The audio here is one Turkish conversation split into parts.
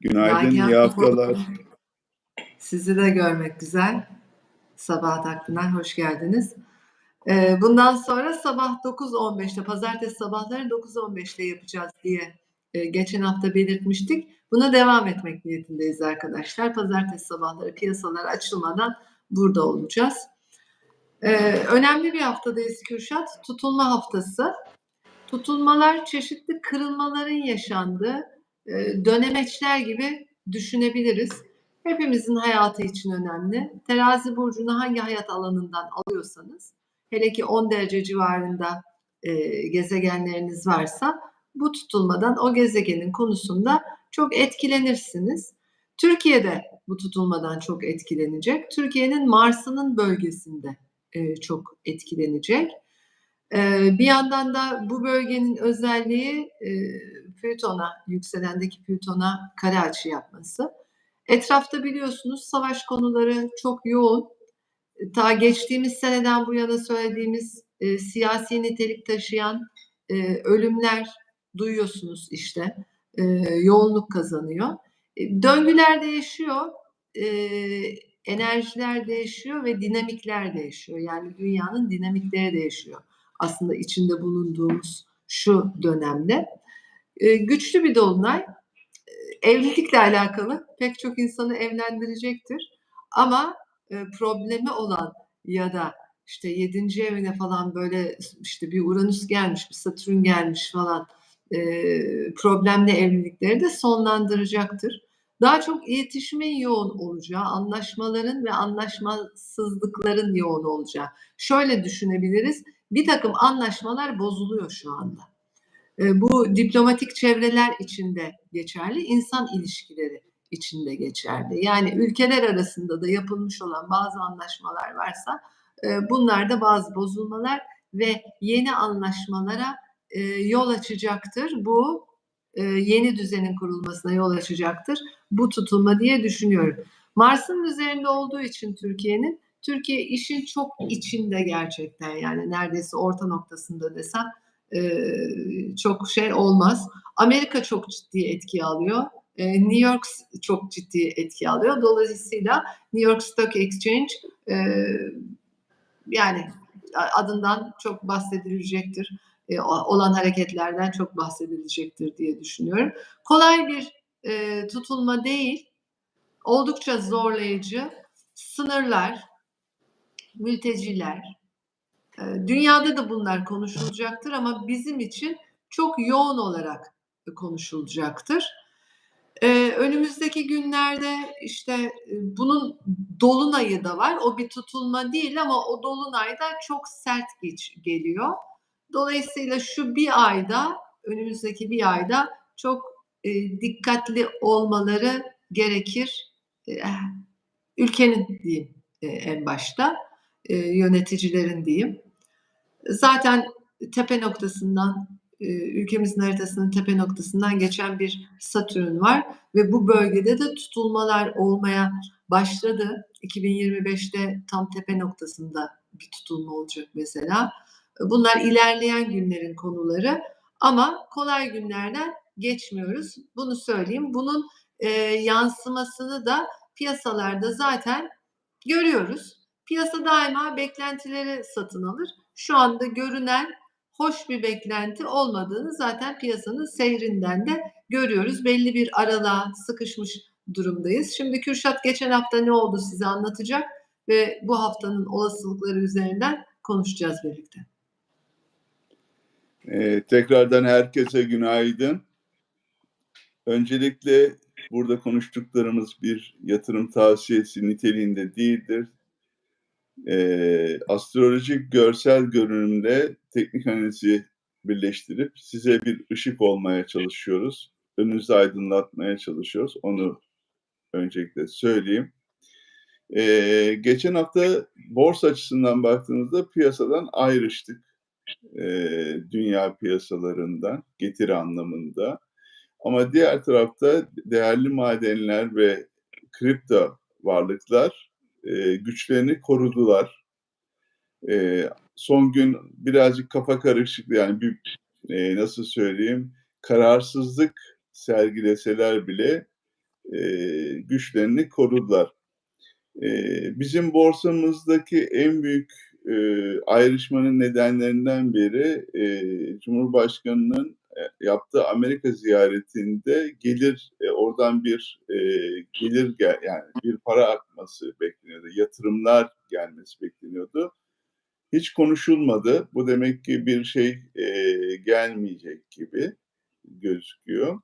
Günaydın, Nagihan iyi haftalar. Sizi de görmek güzel. Sabah takvimden hoş geldiniz. Ee, bundan sonra sabah 9.15'te, pazartesi sabahları 9.15'te yapacağız diye e, geçen hafta belirtmiştik. Buna devam etmek niyetindeyiz arkadaşlar. Pazartesi sabahları piyasalar açılmadan burada olacağız. Ee, önemli bir haftadayız Kürşat. Tutulma haftası. Tutulmalar çeşitli kırılmaların yaşandığı e, dönemeçler gibi düşünebiliriz. Hepimizin hayatı için önemli. Terazi burcunu hangi hayat alanından alıyorsanız, hele ki 10 derece civarında e, gezegenleriniz varsa bu tutulmadan o gezegenin konusunda çok etkilenirsiniz. Türkiye'de bu tutulmadan çok etkilenecek. Türkiye'nin Mars'ının bölgesinde e, çok etkilenecek. E, bir yandan da bu bölgenin özelliği e, Plüton'a, yükselendeki Plüton'a kare açı yapması. Etrafta biliyorsunuz savaş konuları çok yoğun. Ta geçtiğimiz seneden bu yana söylediğimiz e, siyasi nitelik taşıyan e, ölümler duyuyorsunuz işte. E, yoğunluk kazanıyor. E, döngüler değişiyor. E, enerjiler değişiyor ve dinamikler değişiyor. Yani dünyanın dinamikleri değişiyor. Aslında içinde bulunduğumuz şu dönemde. E, güçlü bir dolunay. E, evlilikle alakalı pek çok insanı evlendirecektir. Ama e, problemi olan ya da işte yedinci evine falan böyle işte bir Uranüs gelmiş, bir Satürn gelmiş falan e, problemli evlilikleri de sonlandıracaktır. Daha çok iletişimin yoğun olacağı, anlaşmaların ve anlaşmasızlıkların yoğun olacağı. Şöyle düşünebiliriz, bir takım anlaşmalar bozuluyor şu anda. E, bu diplomatik çevreler içinde geçerli, insan ilişkileri içinde geçerli. Yani ülkeler arasında da yapılmış olan bazı anlaşmalar varsa e, bunlarda bazı bozulmalar ve yeni anlaşmalara e, yol açacaktır. Bu e, yeni düzenin kurulmasına yol açacaktır. Bu tutulma diye düşünüyorum. Mars'ın üzerinde olduğu için Türkiye'nin Türkiye işin çok içinde gerçekten yani neredeyse orta noktasında desem e, çok şey olmaz. Amerika çok ciddi etki alıyor. E, New York çok ciddi etki alıyor. Dolayısıyla New York Stock Exchange e, yani adından çok bahsedilecektir. E, olan hareketlerden çok bahsedilecektir diye düşünüyorum. Kolay bir e, tutulma değil. Oldukça zorlayıcı. Sınırlar, mülteciler, dünyada da bunlar konuşulacaktır ama bizim için çok yoğun olarak konuşulacaktır. Ee, önümüzdeki günlerde işte e, bunun dolunayı da var. O bir tutulma değil ama o dolunay da çok sert geç geliyor. Dolayısıyla şu bir ayda, önümüzdeki bir ayda çok e, dikkatli olmaları gerekir. E, ülkenin diyeyim en başta, yöneticilerin diyeyim. Zaten tepe noktasından e, ülkemizin haritasının tepe noktasından geçen bir Satürn var ve bu bölgede de tutulmalar olmaya başladı. 2025'te tam tepe noktasında bir tutulma olacak mesela. Bunlar ilerleyen günlerin konuları ama kolay günlerden geçmiyoruz. Bunu söyleyeyim. Bunun e, yansımasını da piyasalarda zaten görüyoruz. Piyasa daima beklentileri satın alır. Şu anda görünen hoş bir beklenti olmadığını zaten piyasanın seyrinden de görüyoruz. Belli bir aralığa sıkışmış durumdayız. Şimdi Kürşat geçen hafta ne oldu size anlatacak ve bu haftanın olasılıkları üzerinden konuşacağız birlikte. Ee, tekrardan herkese günaydın. Öncelikle burada konuştuklarımız bir yatırım tavsiyesi niteliğinde değildir e, astrolojik görsel görünümle teknik analizi birleştirip size bir ışık olmaya çalışıyoruz. Önünüzü aydınlatmaya çalışıyoruz. Onu öncelikle söyleyeyim. Ee, geçen hafta borsa açısından baktığımızda piyasadan ayrıştık. Ee, dünya piyasalarından getiri anlamında. Ama diğer tarafta değerli madenler ve kripto varlıklar e, güçlerini korudular. E, son gün birazcık kafa karışıklığı yani bir e, nasıl söyleyeyim kararsızlık sergileseler bile eee, güçlerini korudular. Eee, bizim borsamızdaki en büyük, eee, ayrışmanın nedenlerinden biri, eee, Cumhurbaşkanı'nın, yaptığı Amerika ziyaretinde gelir, eee, oradan bir, eee, gelir gel yani bir para akması bekleniyordu, yatırımlar gelmesi bekleniyordu. Hiç konuşulmadı. Bu demek ki bir şey, eee, gelmeyecek gibi gözüküyor.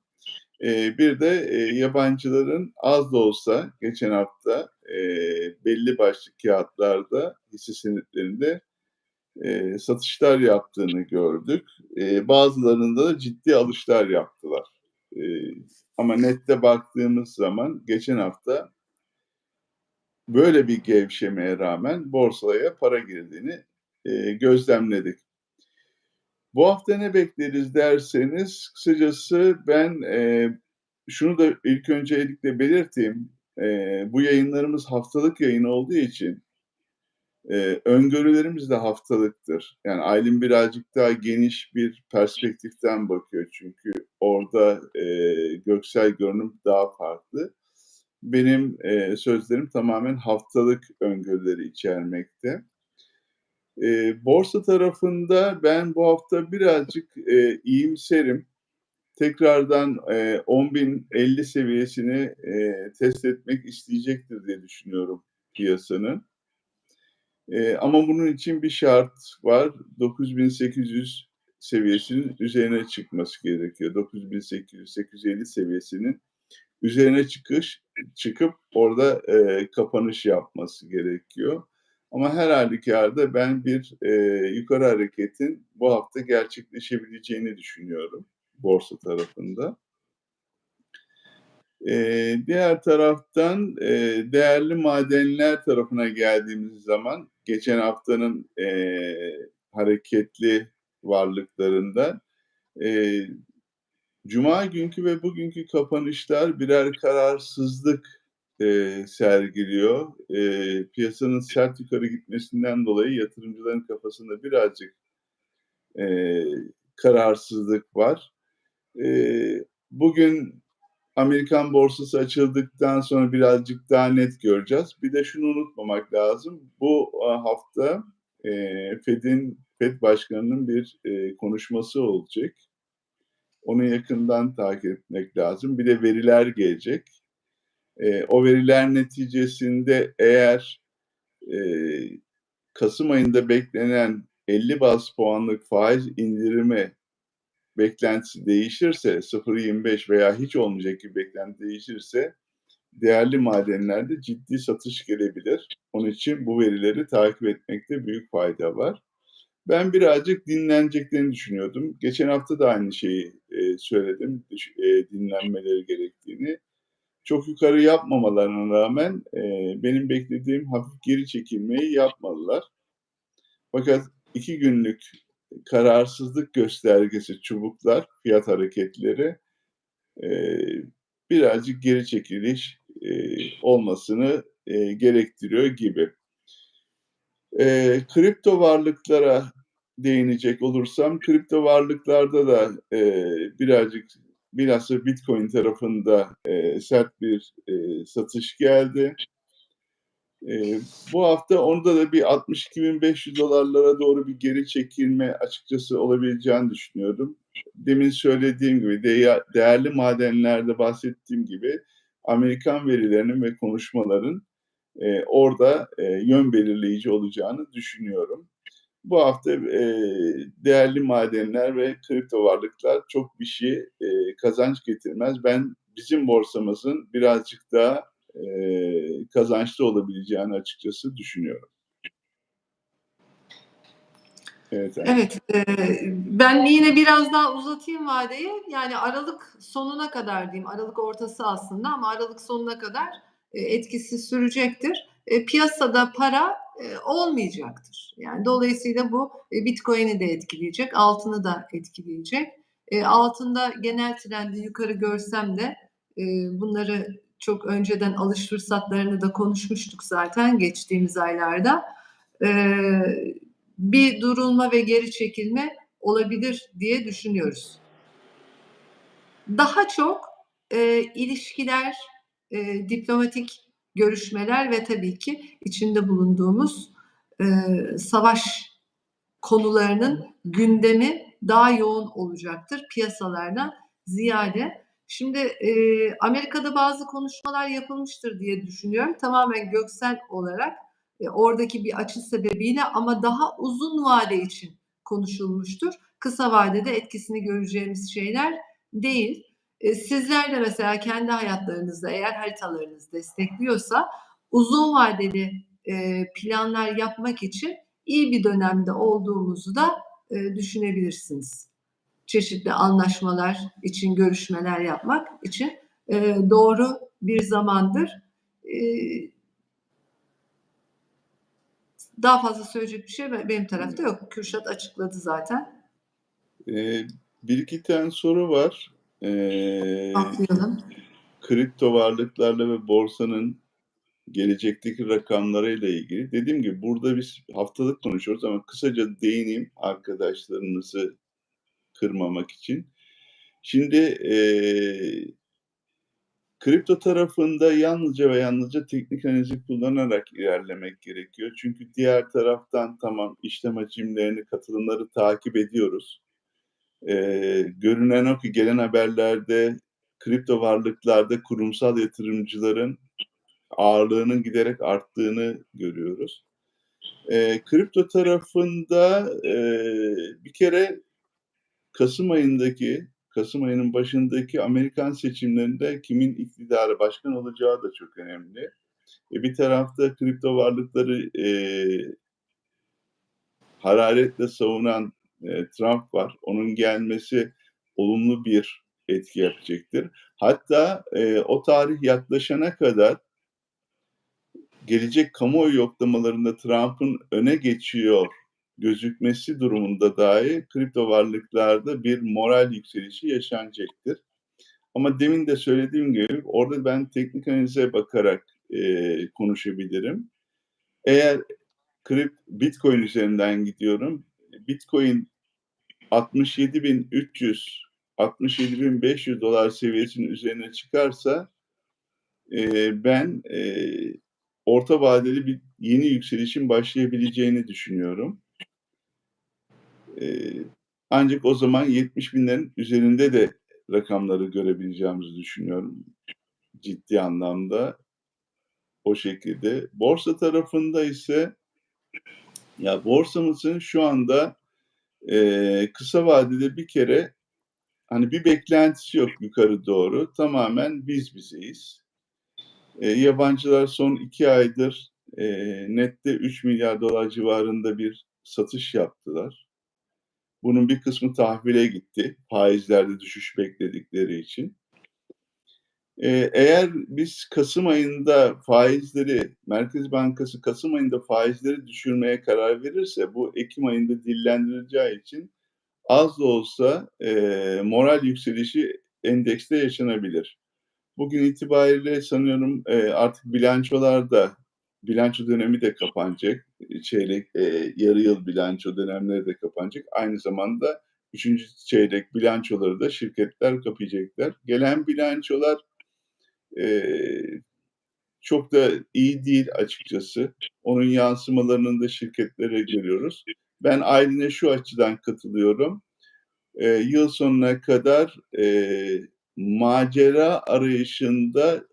Eee, bir de, eee, yabancıların az da olsa geçen hafta, eee, belli başlı kâğıtlarda, hisse senetlerinde, eee, satışlar yaptığını gördük. Eee, bazılarında da ciddi alışlar yaptılar. Eee, ama nette baktığımız zaman geçen hafta böyle bir gevşemeye rağmen borsaya para girdiğini, eee, gözlemledik. Bu hafta ne bekleriz derseniz, kısacası ben, eee, şunu da ilk öncelikle belirteyim, eee, bu yayınlarımız haftalık yayın olduğu için, eee, öngörülerimiz de haftalıktır. Yani Aylin birazcık daha geniş bir perspektiften bakıyor çünkü orada, eee, göksel görünüm daha farklı. Benim, eee, sözlerim tamamen haftalık öngörüleri içermekte. Eee, borsa tarafında ben bu hafta birazcık, eee, iyimserim. Tekrardan, eee, 10.050 seviyesini, eee, test etmek isteyecektir diye düşünüyorum piyasanın. Eee, ama bunun için bir şart var. 9.800 seviyesinin üzerine çıkması gerekiyor. 9.800-850 seviyesinin üzerine çıkış çıkıp orada, eee, kapanış yapması gerekiyor. Ama her hâlükârda ben bir, eee, yukarı hareketin bu hafta gerçekleşebileceğini düşünüyorum borsa tarafında. Eee, diğer taraftan, eee, değerli madenler tarafına geldiğimiz zaman geçen haftanın, eee, hareketli varlıklarında, eee, cuma günkü ve bugünkü kapanışlar birer kararsızlık, eee, sergiliyor. Eee, piyasanın sert yukarı gitmesinden dolayı yatırımcıların kafasında birazcık, eee, kararsızlık var. Eee, bugün Amerikan borsası açıldıktan sonra birazcık daha net göreceğiz. Bir de şunu unutmamak lazım. Bu, aaa, hafta, eee, Fed'in Fed Başkanı'nın bir, eee, konuşması olacak. Onu yakından takip etmek lazım. Bir de veriler gelecek. Eee, o veriler neticesinde eğer, eee, kasım ayında beklenen 50 baz puanlık faiz indirimi beklentisi değişirse, 0.25 veya hiç olmayacak gibi beklenti değişirse değerli madenlerde ciddi satış gelebilir. Onun için bu verileri takip etmekte büyük fayda var. Ben birazcık dinleneceklerini düşünüyordum. Geçen hafta da aynı şeyi, eee, söyledim, eee, dinlenmeleri gerektiğini. Çok yukarı yapmamalarına rağmen, eee, benim beklediğim hafif geri çekilmeyi yapmadılar. Fakat 2 günlük kararsızlık göstergesi çubuklar, fiyat hareketleri, eee, birazcık geri çekiliş, eee, olmasını, eee, gerektiriyor gibi. Eee, kripto varlıklara değinecek olursam, kripto varlıklarda da, eee, birazcık bilhassa Bitcoin tarafında, eee, sert bir, eee, satış geldi. Eee, bu hafta onda da bir $62.500'lara doğru bir geri çekilme açıkçası olabileceğini düşünüyorum. Demin söylediğim gibi deya değerli madenlerde bahsettiğim gibi Amerikan verilerinin ve konuşmaların, eee, orada, eee, yön belirleyici olacağını düşünüyorum. Bu hafta, eee, değerli madenler ve kripto varlıklar çok bir şey, eee, kazanç getirmez. Ben bizim borsamızın birazcık daha, kazançlı olabileceğini açıkçası düşünüyorum. Evet. Evet, eee, ben yine biraz daha uzatayım vadeyi. Yani aralık sonuna kadar diyeyim, aralık ortası aslında ama aralık sonuna kadar, etkisi sürecektir. Piyasada para, olmayacaktır. Yani dolayısıyla bu, Bitcoin'i de etkileyecek, altını da etkileyecek. Altında genel trendi yukarı görsem de, bunları çok önceden alış fırsatlarını da konuşmuştuk zaten geçtiğimiz aylarda. Eee, bir durulma ve geri çekilme olabilir diye düşünüyoruz. Daha çok, eee, ilişkiler, eee, diplomatik görüşmeler ve tabii ki içinde bulunduğumuz, eee, savaş konularının gündemi daha yoğun olacaktır piyasalardan ziyade. Şimdi, eee, Amerika'da bazı konuşmalar yapılmıştır diye düşünüyorum. Tamamen göksel olarak, eee, oradaki bir açı sebebiyle ama daha uzun vade için konuşulmuştur. Kısa vadede etkisini göreceğimiz şeyler değil. Eee, sizler de mesela kendi hayatlarınızda eğer haritalarınız destekliyorsa uzun vadeli, eee, planlar yapmak için iyi bir dönemde olduğumuzu da, eee, düşünebilirsiniz. Çeşitli anlaşmalar için, görüşmeler yapmak için, eee, doğru bir zamandır. Eee Daha fazla söyleyecek bir şey be benim tarafta yok. Kürşat açıkladı zaten. Eee, 1-2 tane soru var. Eee, Atlayalım. kripto varlıklarla ve borsanın gelecekteki rakamlarıyla ilgili. Dediğim gibi burada biz haftalık konuşuyoruz ama kısaca değineyim arkadaşlarınızı kırmamak için. Şimdi, eee kripto tarafında yalnızca ve yalnızca teknik analizi kullanarak ilerlemek gerekiyor. Çünkü diğer taraftan tamam işlem hacimlerini, katılımları takip ediyoruz. Eee, görünen o ki gelen haberlerde kripto varlıklarda kurumsal yatırımcıların ağırlığının giderek arttığını görüyoruz. Eee, kripto tarafında, eee, bir kere kasım ayındaki, kasım ayının başındaki Amerikan seçimlerinde kimin iktidarı, başkan olacağı da çok önemli. E, bir tarafta kripto varlıkları, eee hararetle savunan, eee, Trump var. Onun gelmesi olumlu bir etki yapacaktır. Hatta, eee, o tarih yaklaşana kadar gelecek kamuoyu yoklamalarında Trump'ın öne geçiyor gözükmesi durumunda dahi kripto varlıklarda bir moral yükselişi yaşanacaktır. Ama demin de söylediğim gibi orada ben teknik analize bakarak, eee, konuşabilirim. Eğer krip Bitcoin üzerinden gidiyorum. Bitcoin 67.300 67.500 dolar seviyesinin üzerine çıkarsa, eee, ben, eee, orta vadeli bir yeni yükselişin başlayabileceğini düşünüyorum. Ancak o zaman 70.000'lerin üzerinde de rakamları görebileceğimizi düşünüyorum ciddi anlamda. O şekilde. Borsa tarafında ise ya borsamızın şu anda, eee, kısa vadede bir kere, hani, bir beklentisi yok yukarı doğru. Tamamen biz bizeyiz. Eee, yabancılar son 2 aydır, eee, nette $3.000.000.000 civarında bir satış yaptılar. Bunun bir kısmı tahvile gitti, faizlerde düşüş bekledikleri için. Eee, eğer biz kasım ayında faizleri, Merkez Bankası kasım ayında faizleri düşürmeye karar verirse bu ekim ayında dillendirileceği için az da olsa, eee, moral yükselişi endekste yaşanabilir. Bugün itibariyle sanıyorum, eee, artık bilançolar da bilanço dönemi de kapanacak. Çeyrek, eee, yarı yıl bilanço dönemleri de kapanacak. Aynı zamanda 3. çeyrek bilançoları da şirketler kapayacaklar. Gelen bilançolar, eee, çok da iyi değil açıkçası. Onun yansımalarını da şirketlere görüyoruz. Ben Aylin'e şu açıdan katılıyorum. Eee, yıl sonuna kadar, eee, macera arayışında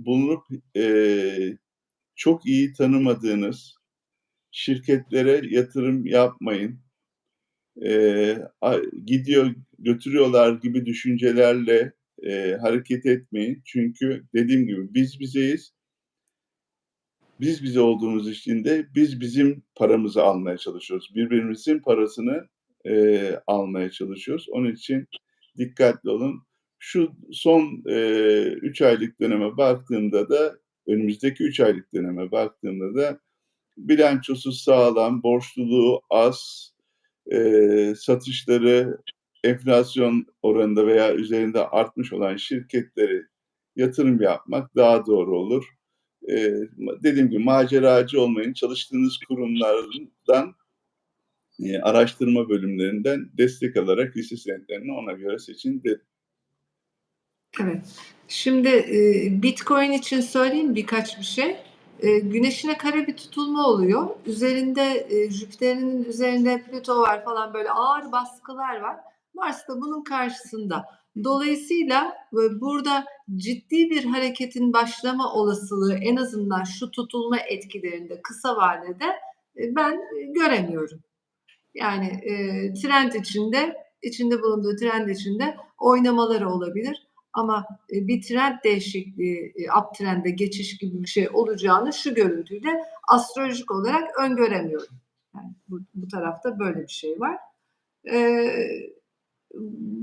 bulunup, eee, çok iyi tanımadığınız şirketlere yatırım yapmayın. A gidiyor, götürüyorlar gibi düşüncelerle, eee, hareket etmeyin. Çünkü dediğim gibi biz bizeyiz. Biz bize olduğumuz için de biz bizim paramızı almaya çalışıyoruz. Birbirimizin parasını, eee, almaya çalışıyoruz. Onun için dikkatli olun. Şu son, eee, 3 aylık döneme baktığımda da önümüzdeki 3 aylık döneme baktığımda da bilançosu sağlam, borçluluğu az, eee, satışları enflasyon oranında veya üzerinde artmış olan şirketlere yatırım yapmak daha doğru olur. Ma dediğim gibi maceracı olmayın. Çalıştığınız kurumlardan, eee, araştırma bölümlerinden destek alarak hisse senetlerini ona göre seçin derim. Evet. Şimdi e, Bitcoin için söyleyeyim birkaç bir şey. E, güneşine kare bir tutulma oluyor. Üzerinde e, Jüpiter'in üzerinde Plüto var falan böyle ağır baskılar var. Mars da bunun karşısında. Dolayısıyla e, burada ciddi bir hareketin başlama olasılığı en azından şu tutulma etkilerinde kısa vadede e, ben e, göremiyorum. Yani e, trend içinde, içinde bulunduğu trend içinde oynamaları olabilir. Ama e, bir trend değişikliği, e, uptrend'e geçiş gibi bir şey olacağını şu görüntüyle astrolojik olarak öngöremiyorum. Yani bu, bu tarafta böyle bir şey var. E,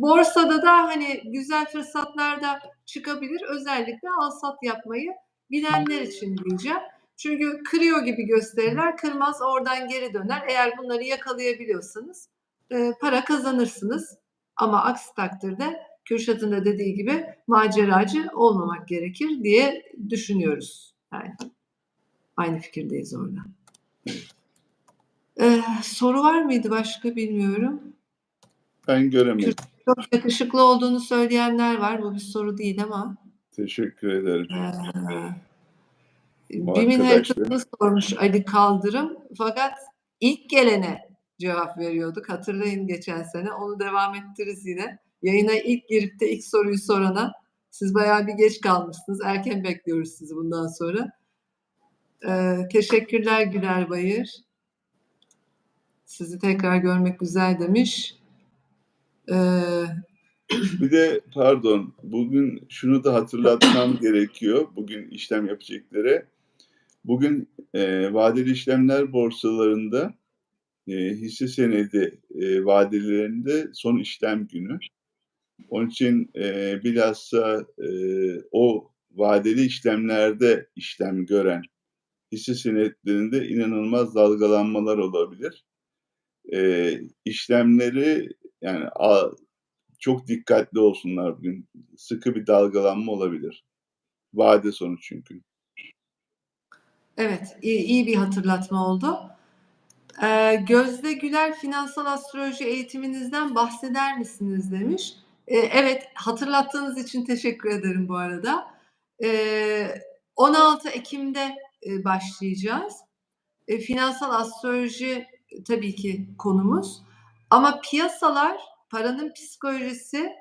borsada da hani güzel fırsatlar da çıkabilir. Özellikle al sat yapmayı bilenler için diyeceğim. Çünkü kırıyor gibi gösterirler, kırmaz oradan geri döner. Eğer bunları yakalayabiliyorsanız e, para kazanırsınız. Ama aksi takdirde Kürşat'ın da dediği gibi maceracı olmamak gerekir diye düşünüyoruz. Yani aynı fikirdeyiz orada. Ee, soru var mıydı başka bilmiyorum. Ben göremedim. Çok yakışıklı olduğunu söyleyenler var. Bu bir soru değil ama. Teşekkür ederim. Ee, Bimin haritasını sormuş Ali Kaldırım. Fakat ilk gelene cevap veriyorduk. Hatırlayın geçen sene. Onu devam ettiririz yine. Yayına ilk girip de ilk soruyu sorana siz bayağı bir geç kalmışsınız. Erken bekliyoruz sizi bundan sonra. Ee, teşekkürler Güler Bayır. Sizi tekrar görmek güzel demiş. Ee, Bir de pardon, bugün şunu da hatırlatmam gerekiyor. Bugün işlem yapacaklara. Bugün e, vadeli işlemler borsalarında e, hisse senedi e, vadelerinde son işlem günü. Onun için e, bilhassa e, o vadeli işlemlerde işlem gören hisse senetlerinde inanılmaz dalgalanmalar olabilir. E, işlemleri yani a- çok dikkatli olsunlar bugün. Sıkı bir dalgalanma olabilir. Vade sonu çünkü. Evet, iyi, iyi bir hatırlatma oldu. Ee, Gözde Güler finansal astroloji eğitiminizden bahseder misiniz demiş. Ee, evet, hatırlattığınız için teşekkür ederim bu arada. Ee, 16 Ekim'de e, başlayacağız. E, finansal astroloji e, tabii ki konumuz. Ama piyasalar, paranın psikolojisi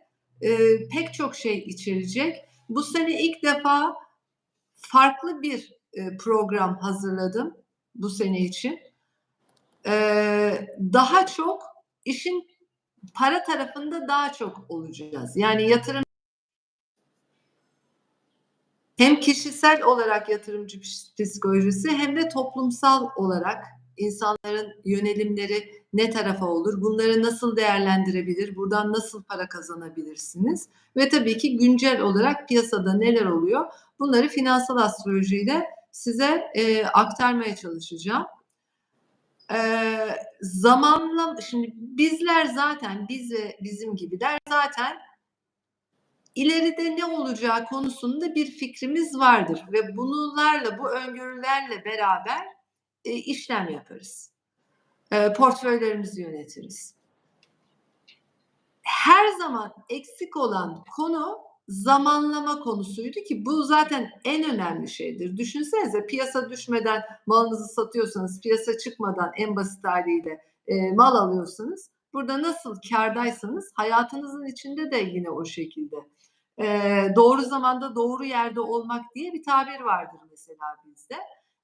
pek çok şey içerecek. Bu sene ilk defa farklı bir program hazırladım bu sene için. Ee, daha çok işin para tarafında daha çok olacağız. Yani yatırım hem kişisel olarak yatırımcı ps- psikolojisi hem de toplumsal olarak insanların yönelimleri ne tarafa olur? Bunları nasıl değerlendirebilir? Buradan nasıl para kazanabilirsiniz? Ve tabii ki güncel olarak piyasada neler oluyor? Bunları finansal astrolojiyle size e, aktarmaya çalışacağım. Ee, zamanla şimdi bizler zaten biz ve bizim gibiler zaten ileride ne olacağı konusunda bir fikrimiz vardır ve bunlarla bu öngörülerle beraber e, işlem yaparız. E, portföylerimizi yönetiriz. Her zaman eksik olan konu zamanlama konusuydu ki bu zaten en önemli şeydir. Düşünsenize piyasa düşmeden malınızı satıyorsanız, piyasa çıkmadan en basit haliyle e, mal alıyorsanız, burada nasıl kardaysanız hayatınızın içinde de yine o şekilde. E, doğru zamanda doğru yerde olmak diye bir tabir vardır mesela bizde.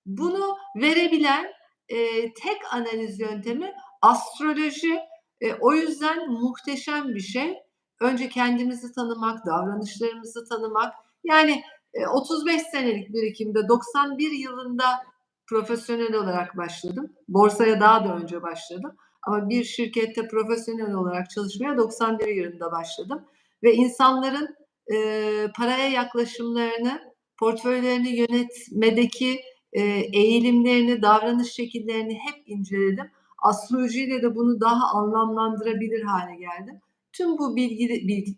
Bunu verebilen e, tek analiz yöntemi astroloji. E, o yüzden muhteşem bir şey. Önce kendimizi tanımak, davranışlarımızı tanımak. Yani e, 35 senelik birikimde 91 yılında profesyonel olarak başladım. Borsaya daha da önce başladım. Ama bir şirkette profesyonel olarak çalışmaya 91 yılında başladım. Ve insanların e, paraya yaklaşımlarını, portföylerini yönetmedeki e, eğilimlerini, davranış şekillerini hep inceledim. Astrolojiyle de bunu daha anlamlandırabilir hale geldim. Tüm bu bilgi,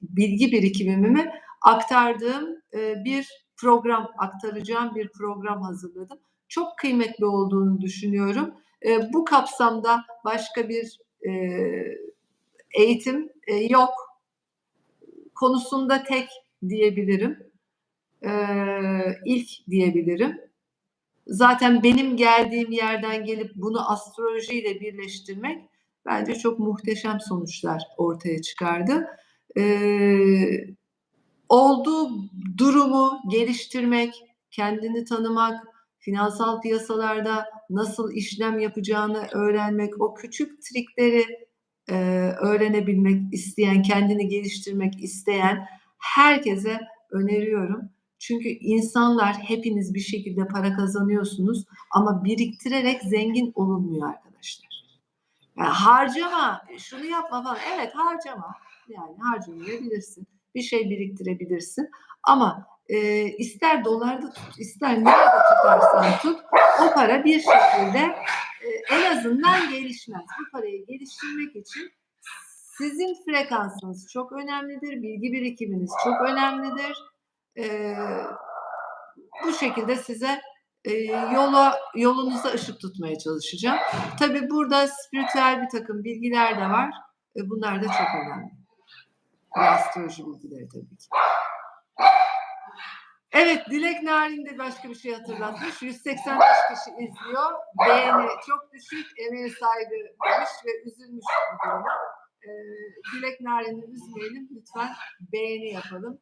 bilgi, birikimimi aktardığım e, bir program, aktaracağım bir program hazırladım. Çok kıymetli olduğunu düşünüyorum. E, bu kapsamda başka bir e, eğitim yok. Konusunda tek diyebilirim. İlk diyebilirim. Zaten benim geldiğim yerden gelip bunu astrolojiyle birleştirmek bence çok muhteşem sonuçlar ortaya çıkardı. Eee, olduğu durumu geliştirmek, kendini tanımak, finansal piyasalarda nasıl işlem yapacağını öğrenmek, o küçük trikleri eee, öğrenebilmek isteyen, kendini geliştirmek isteyen herkese öneriyorum. Çünkü insanlar hepiniz bir şekilde para kazanıyorsunuz ama biriktirerek zengin olunmuyor. Yani harcama, şunu yapma falan. Evet harcama. Yani harcamayabilirsin. Bir şey biriktirebilirsin. Ama e, ister dolarda tut, ister nerede tutarsan tut, o para bir şekilde e, en azından gelişmez. Bu parayı geliştirmek için sizin frekansınız çok önemlidir. Bilgi birikiminiz çok önemlidir. E, bu şekilde size e, yola yolunuza ışık tutmaya çalışacağım. Tabi burada spiritüel bir takım bilgiler de var. E, bunlar da çok önemli. Ve astroloji bilgileri tabii ki. Evet, Dilek Narin de başka bir şey hatırlatmış. 185 kişi izliyor. Beğeni çok düşük, emeğe saygı demiş ve üzülmüş bu duruma. Ee, Dilek Narin'i üzmeyelim. Lütfen beğeni yapalım.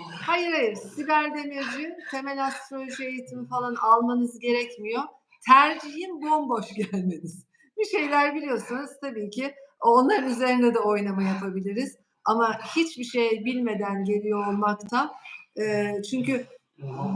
Hayır hayır, Sibel Demirci temel astroloji eğitimi falan almanız gerekmiyor. Tercihim bomboş gelmeniz. Bir şeyler biliyorsanız tabii ki onların üzerinde de oynama yapabiliriz. Ama hiçbir şey bilmeden geliyor olmakta e, çünkü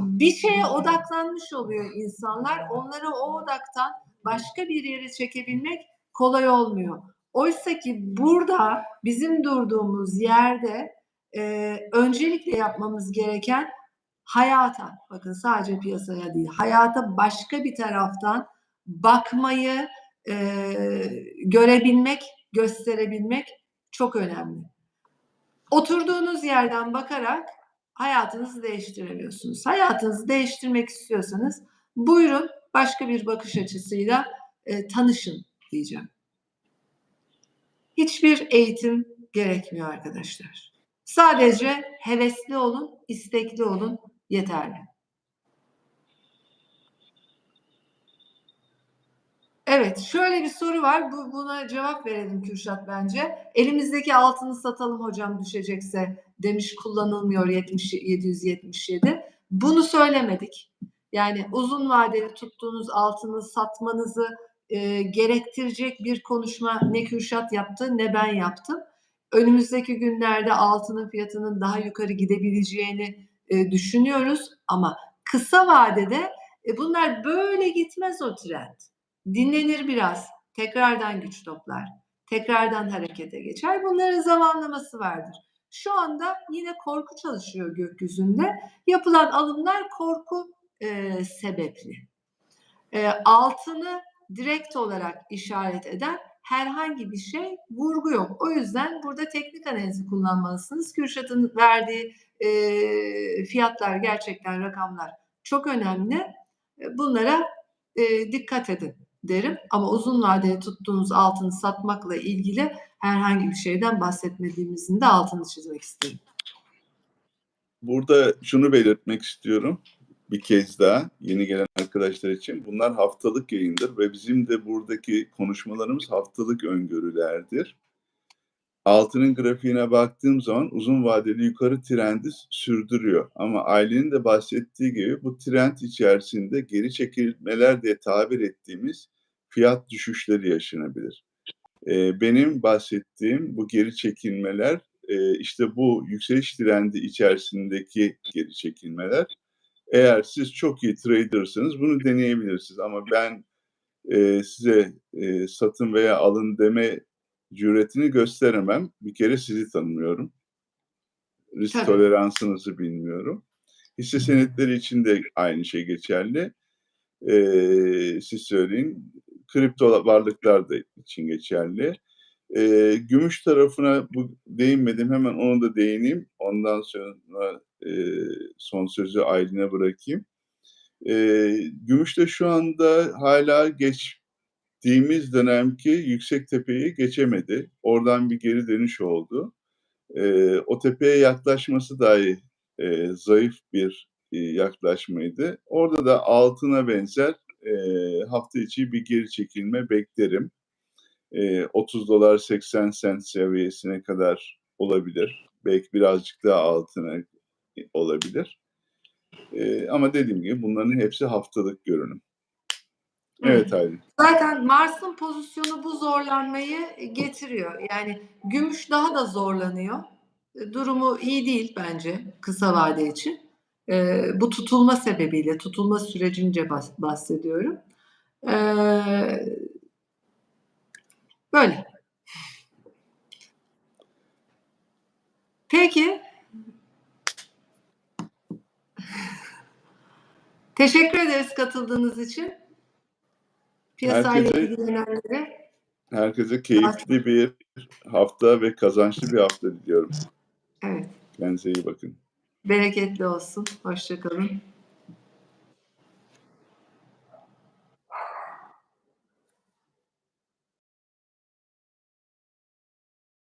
bir şeye odaklanmış oluyor insanlar. Onları o odaktan başka bir yere çekebilmek kolay olmuyor. Oysa ki burada bizim durduğumuz yerde e, öncelikle yapmamız gereken hayata, bakın sadece piyasaya değil, hayata başka bir taraftan bakmayı e, görebilmek, gösterebilmek çok önemli. Oturduğunuz yerden bakarak hayatınızı değiştiremiyorsunuz. Hayatınızı değiştirmek istiyorsanız buyurun başka bir bakış açısıyla e, tanışın diyeceğim. Hiçbir eğitim gerekmiyor arkadaşlar. Sadece hevesli olun, istekli olun yeterli. Evet, şöyle bir soru var. Bu, buna cevap verelim Kürşat bence. Elimizdeki altını satalım hocam düşecekse demiş kullanılmıyor 70, 777. Bunu söylemedik. Yani uzun vadeli tuttuğunuz altını satmanızı e, gerektirecek bir konuşma ne Kürşat yaptı ne ben yaptım. Önümüzdeki günlerde altının fiyatının daha yukarı gidebileceğini e, düşünüyoruz ama kısa vadede e, bunlar böyle gitmez o trend dinlenir biraz, tekrardan güç toplar, tekrardan harekete geçer. Bunların zamanlaması vardır. Şu anda yine korku çalışıyor gökyüzünde. Yapılan alımlar korku e, sebepli. E, altını direkt olarak işaret eden herhangi bir şey vurgu yok. O yüzden burada teknik analizi kullanmalısınız. Kürşat'ın verdiği e, fiyatlar gerçekten rakamlar çok önemli. E, bunlara e, dikkat edin derim. Ama uzun vadeli tuttuğunuz altını satmakla ilgili herhangi bir şeyden bahsetmediğimizin de altını çizmek isterim. Burada şunu belirtmek istiyorum bir kez daha yeni gelen arkadaşlar için. Bunlar haftalık yayındır ve bizim de buradaki konuşmalarımız haftalık öngörülerdir. Altının grafiğine baktığım zaman uzun vadeli yukarı trendi sürdürüyor. Ama Aylin'in de bahsettiği gibi bu trend içerisinde geri çekilmeler diye tabir ettiğimiz fiyat düşüşleri yaşanabilir. E, benim bahsettiğim bu geri çekilmeler e, işte bu yükseliş trendi içerisindeki geri çekilmeler. Eğer siz çok iyi trader'sınız bunu deneyebilirsiniz ama ben e, size e, satın veya alın deme cüretini gösteremem. Bir kere sizi tanımıyorum. Risk Tabii. toleransınızı bilmiyorum. Hisse senetleri için de aynı şey geçerli. Ee, siz söyleyin kripto varlıklar da için geçerli. E, gümüş tarafına bu değinmedim hemen onu da değineyim. Ondan sonra e, son sözü Aylin'e bırakayım. E, gümüşte şu anda hala geçtiğimiz dönemki yüksek tepeyi geçemedi. Oradan bir geri dönüş oldu. Eee, o tepeye yaklaşması dahi, eee, zayıf bir, iii, yaklaşmaydı. Orada da altına benzer, eee, hafta içi bir geri çekilme beklerim. Eee, $30 80 cent seviyesine kadar olabilir. Belki birazcık daha altına i olabilir. Eee, ama dediğim gibi bunların hepsi haftalık görünüm. Evet, Aylin. Zaten Mars'ın pozisyonu bu zorlanmayı getiriyor. Yani gümüş daha da zorlanıyor. Eee, durumu iyi değil bence kısa vade için. Eee, bu tutulma sebebiyle, tutulma sürecince bahs bahsediyorum. Eee böyle. Peki. Teşekkür ederiz katıldığınız için. Piyasayla Herkese ilgilenenlere. herkese keyifli bir hafta ve kazançlı bir hafta diliyorum. Evet. Kendinize iyi bakın. Bereketli olsun. Hoşça kalın.